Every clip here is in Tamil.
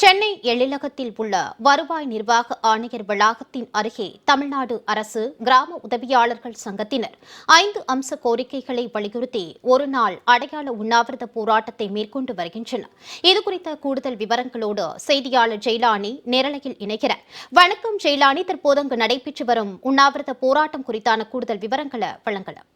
சென்னை எழிலகத்தில் உள்ள வருவாய் நிர்வாக ஆணையர் வளாகத்தின் அருகே தமிழ்நாடு அரசு கிராம உதவியாளர்கள் சங்கத்தினர் ஐந்து அம்ச கோரிக்கைகளை வலியுறுத்தி ஒரு நாள் அடையாள உண்ணாவிரத போராட்டத்தை மேற்கொண்டு வருகின்றனர். இதுகுறித்த கூடுதல் விவரங்களோடு செய்தியாளர் ஜெயலானி நேரலையில் இணைகிறார். வணக்கம் ஜெயலானி. தற்போது அங்கு நடைபெற்று வரும் உண்ணாவிரத போராட்டம் குறித்தான கூடுதல் விவரங்களை வழங்கலாம்.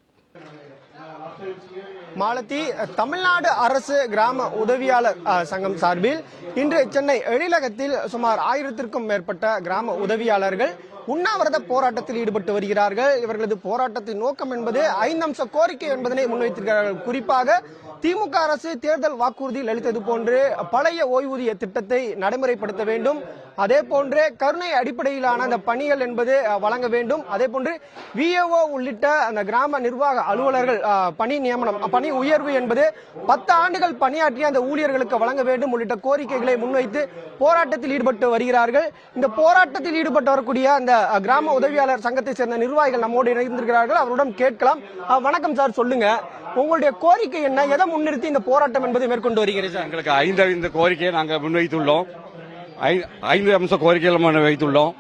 மாலத்தி தமிழ்நாடு அரசு கிராம உதவியாளர் சங்கம் சார்பில் இன்று சென்னை எழிலகத்தில் சுமார் ஆயிரத்திற்கும் மேற்பட்ட கிராம உதவியாளர்கள் உண்ணாவிரத போராட்டத்தில் ஈடுபட்டு வருகிறார்கள். இவர்களது போராட்டத்தின் நோக்கம் என்பது ஐந்து அம்ச கோரிக்கை என்பதனை முன்வைத்திருக்கிறார்கள். குறிப்பாக திமுக அரசு தேர்தல் வாக்குறுதியில் அளித்தது போன்று பழைய ஓய்வூதிய திட்டத்தை நடைமுறைப்படுத்த வேண்டும். அதே போன்று கருணை அடிப்படையிலான அந்த பணிகள் என்பது வழங்க வேண்டும். அதே போன்று விஏஓ உள்ளிட்ட அந்த கிராம நிர்வாக அலுவலர்கள் பணி நியமனம் பணி உயர்வு என்பது பத்து ஆண்டுகள் பணியாற்றிய அந்த ஊழியர்களுக்கு வழங்க வேண்டும் உள்ளிட்ட கோரிக்கைகளை முன்வைத்து போராட்டத்தில் ஈடுபட்டு வருகிறார்கள். இந்த போராட்டத்தில் ஈடுபட்டு வரக்கூடிய அந்த கிராம உதவியாளர் சங்கத்தை சேர்ந்த நிர்வாகிகள் நம்மோடு இணைந்திருக்கிறார்கள். அவருடன் கேட்கலாம். வணக்கம் சார் சொல்லுங்க. உங்களுடைய கோரிக்கை என்ன? எதை முன்னிறுத்தி இந்த போராட்டம் என்பதை மேற்கொண்டு வருகிறது எங்களுக்கு ஐந்து ஐந்து கோரிக்கையை நாங்கள் முன்வைத்துள்ளோம். ஐ- ஐந்து அம்ச கோரிக்கைகள் முன்வைத்துள்ளோம்.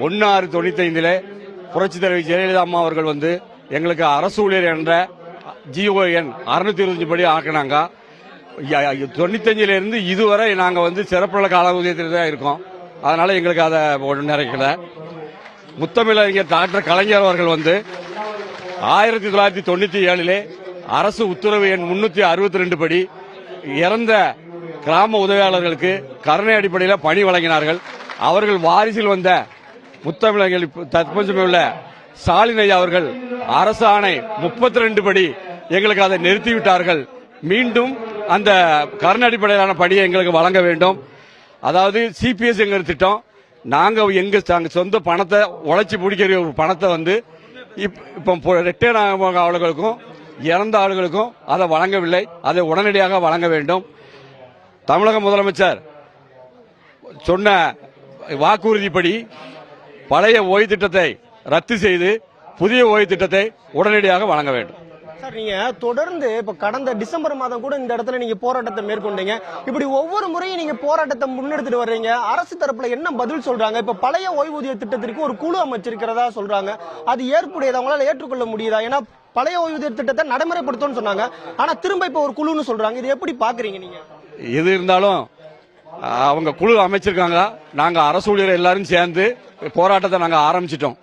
ஒன்று ஆறு தொண்ணூத்தைந்தில் புரட்சி தலைவி ஜெயலலிதா அம்மா அவர்கள் வந்து எங்களுக்கு அரசு ஊழியர் என்ற ஜிஓஎன் அறுநூத்தி இருபத்தஞ்சு படி ஆக்கினாங்க. தொண்ணூத்தஞ்சுல இருந்து இதுவரை நாங்கள் வந்து சிறப்புள்ள கால ஊதியத்தில் தான் இருக்கோம். அதனால எங்களுக்கு அதை ஒன்று நிறைக்கல முத்தமிழறிஞர் டாக்டர் கலைஞர் அவர்கள் வந்து ஆயிரத்தி தொள்ளாயிரத்தி தொண்ணூத்தி ஏழிலே அரசு உத்தரவு எண் முன்னூத்தி அறுபத்தி ரெண்டு படி இறந்த கிராம உதவியாளர்களுக்கு கருணை அடிப்படையில் பணி வழங்கினார்கள். அவர்கள் வாரிசில் வந்த முத்தமிழர்கள் தற்போது உள்ள ஸ்டாலின் ஐயா அவர்கள் அரசு ஆணை முப்பத்தி ரெண்டு படி எங்களுக்கு அதை நிறுத்திவிட்டார்கள். மீண்டும் அந்த கருணை அடிப்படையிலான பணியை எங்களுக்கு வழங்க வேண்டும். அதாவது சிபிஎஸ் எங்கிற திட்டம். நாங்கள் எங்க சொந்த பணத்தை உழைச்சி பிடிக்கிற ஒரு பணத்தை வந்து இப்- இப்போ ரிட்டையர்ட் ஆகும் ஆளுகளுக்கும் இறந்த ஆளுகளுக்கும் அதை வழங்கவில்லை. அதை உடனடியாக வழங்க வேண்டும். தமிழக முதலமைச்சர் சொன்ன வாக்குறுதிப்படி பழைய ஓய்வு திட்டத்தை ரத்து செய்து புதிய ஓய்வு திட்டத்தை உடனடியாக வழங்க வேண்டும். சார் நீங்க தொடர்ந்து இப்ப கடந்த டிசம்பர் மாதம் கூட இந்த இடத்துல நீங்க போராட்டத்தை மேற்கொண்டீங்க. இப்படி ஒவ்வொரு முறையும் நீங்க போராட்டத்தை முன்னெடுத்துட்டு வர்றீங்க. அரசு தரப்புல என்ன பதில் சொல்றாங்க? இப்ப பழைய ஓய்வூதிய திட்டத்திற்கு ஒரு குழு அமைச்சிருக்கிறதா சொல்றாங்க. அது ஏற்புடையது? அவங்களால ஏற்றுக்கொள்ள முடியுதா? ஏன்னா பழைய ஓய்வூதிய திட்டத்தை நடைமுறைப்படுத்தும்னு சொன்னாங்க. ஆனா திரும்ப இப்ப ஒரு குழுன்னு சொல்றாங்க. இது எப்படி பாக்குறீங்க நீங்க? எது இருந்தாலும் அவங்க குழு அமைச்சிருக்காங்க. நாங்க அரசு ஊழியர் எல்லாரும் சேர்ந்து போராட்டத்தை நாங்க ஆரம்பிச்சிட்டோம்.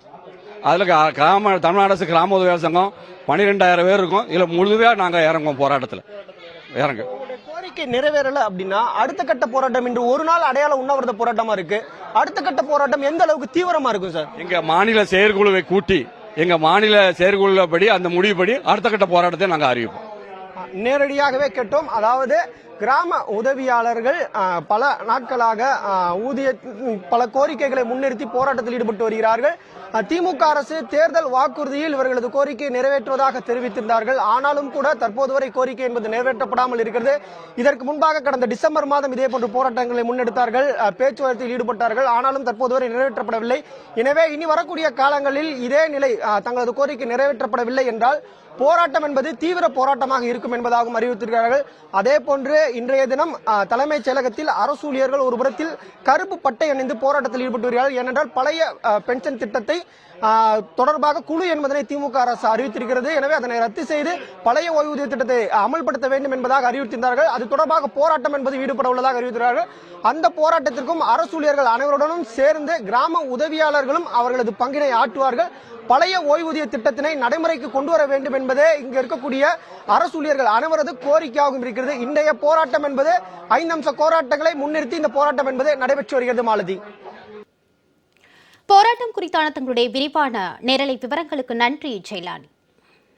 அதுல கிராம தமிழ்நாடு அரசு கிராம உதவியாளர் சங்கம் பன்னிரெண்டாயிரம் பேர் இருக்கும். இதுல முழுமையா நாங்க இறங்குவோம் போராட்டத்துல. இறங்கு. கோரிக்கை நிறைவேறல அப்படின்னா அடுத்த கட்ட போராட்டம் இன்று ஒரு நாள் அடையாள உண்ணாவிரத போராட்டமா இருக்கு. அடுத்த கட்ட போராட்டம் எந்த அளவுக்கு தீவிரமா இருக்கும் சார்? எங்க மாநில செயற்குழுவை கூட்டி எங்க மாநில செயற்குழுப்படி அந்த முடிவுபடி அடுத்த கட்ட போராட்டத்தை நாங்கள் அறிவிப்போம். நேரடியாகவே கேட்டோம். அதாவது கிராம உதவியாளர்கள் பல நாட்களாக ஊதிய பல கோரிக்கைகளை முன்னிறுத்தி போராட்டத்தில் ஈடுபட்டு வருகிறார்கள். திமுக அரசு தேர்தல் வாக்குறுதியில் இவர்களது கோரிக்கையை நிறைவேற்றுவதாக தெரிவித்திருந்தார்கள். ஆனாலும் கூட தற்போது வரை கோரிக்கை என்பது நிறைவேற்றப்படாமல் இருக்கிறது. இதற்கு முன்பாக கடந்த டிசம்பர் மாதம் இதே போன்ற போராட்டங்களை முன்னெடுத்தார்கள். பேச்சுவார்த்தையில் ஈடுபட்டார்கள். ஆனாலும் தற்போது வரை நிறைவேற்றப்படவில்லை. எனவே இனி வரக்கூடிய காலங்களில் இதே நிலை தங்களது கோரிக்கை நிறைவேற்றப்படவில்லை என்றால் போராட்டம் என்பது தீவிர போராட்டமாக இருக்கும் என்பதாகவும் அறிவித்திருக்கிறார்கள். அதே போன்று இன்றைய தினம் தலைமைச் செயலகத்தில் அரசு ஊழியர்கள் ஒரு புறத்தில் கருப்பு பட்டை அணிந்து போராட்டத்தில் ஈடுபட்டு வருகிறார்கள். ஏனென்றால் பழைய பென்ஷன் திட்டத்தை தொடர்பாக குழு என்பதனை திமுக அரசு அறிவித்திருக்கிறது. எனவே அதனை ரத்து செய்து பழைய ஓய்வூதிய திட்டத்தை அமல்படுத்த வேண்டும் என்பதாக அறிவித்திருந்தார்கள் அது தொடர்பாக போராட்டம் என்பது ஈடுபட உள்ளதாக அறிவித்திருக்கிறார்கள். அந்த போராட்டத்திற்கும் அரசு ஊழியர்கள் அனைவருடனும் சேர்ந்து கிராம உதவியாளர்களும் அவர்களது பங்கினை ஆற்றுவார்கள். பழைய ஓய்வூதிய திட்டத்தினை நடைமுறைக்கு கொண்டு வர வேண்டும் என்பதே இங்கு இருக்கக்கூடிய அரசு ஊழியர்கள் அனைவரது கோரிக்கையாகவும் இருக்கிறது. இன்றைய போராட்டம் என்பது ஐந்து அம்ச போராட்டங்களை முன்னிறுத்தி இந்த போராட்டம் என்பது நடைபெற்று வருகிறது மாலதி. போராட்டம் குறித்தான தங்களுடைய விரிவான நேரலை விவரங்களுக்கு நன்றி ஜெயலானி.